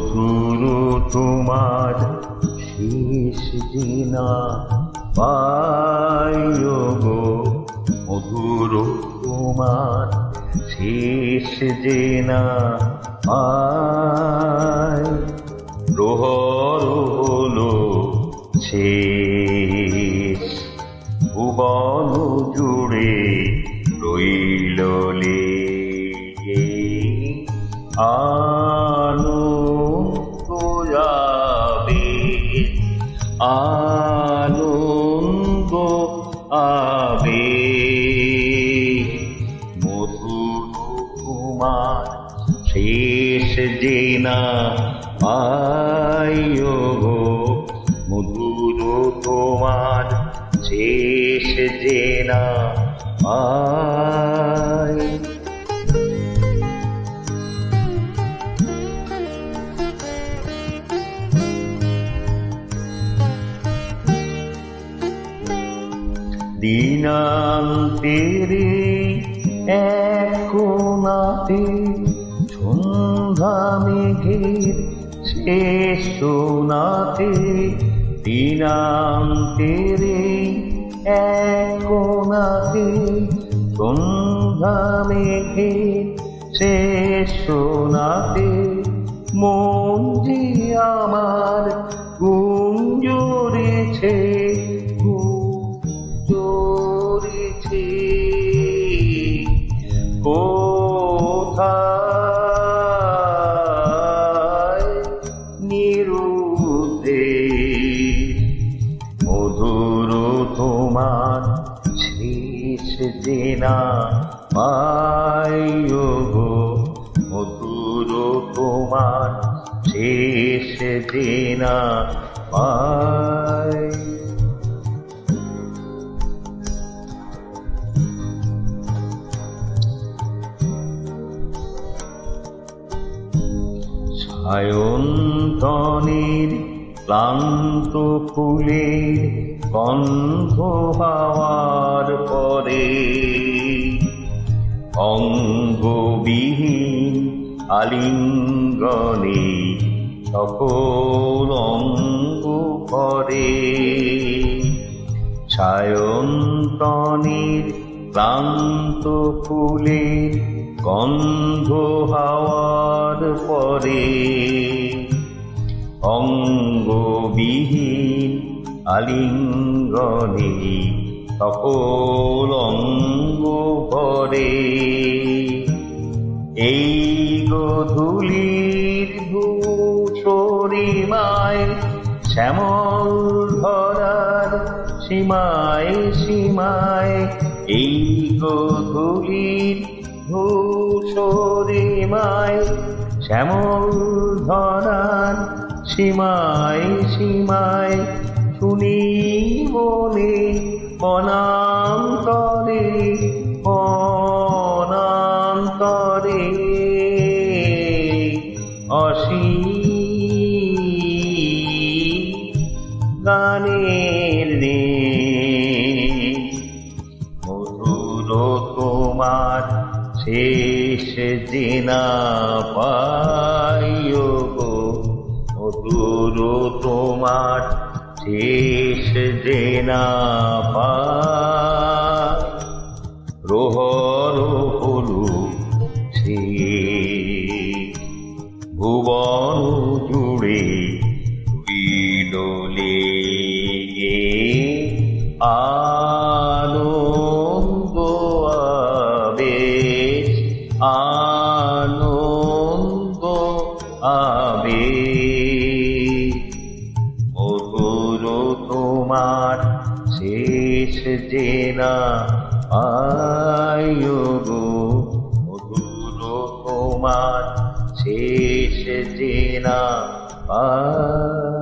মধুর তোমার শেষ দিনা। পাইও গো মধুর তোমার শেষ দিনা। পাই প্রহর হলো শেষ। ভুবন জুড়ে রইল আনন্দ আনন্দ আবে মধুর কুমার শেষ জেনা আয়ো গো। মধুর তোমার শেষ জেনা আয় দিনান্তেরে এখনাতে সন্ধ্যা মেঘের শেষ সোনাতে দিনান্তেরে এখনাতে সন্ধ্যা মেঘের শেষ সোনাতে মন আমার তোমার শেষ জেনা পাইও গো মধুর তোমার শেষ জেনা পাই। সায়ন্তনের ক্লান্ত ফুলে গন্ধ পাওয়ার পরে অঙ্গবিহীন আলিঙ্গনে সকল অঙ্গ করে সায়ন্তনের ক্লান্ত ফুলে গন্ধ হওয়ার পরে অঙ্গবিহীন আলিঙ্গনে সকল অঙ্গ করে। এই গধূলির ধূসরিমায় শ্যামল ধরার সীমায় সীমায় এই গধূলির ধূসরিমায় শ্যামল ধরার সীমায় সীমায় শুনি মনে অনান্তরে অনান্তরে অসী গানের শেষ জেনা পাইও গো। তোমার শেষ জেনা পাই। প্রহর হলু সে। ভুবন জুড়ে মধুর তোমার শেষ যে না আয়ু গো। মধুর তোমার শেষ যে না আয়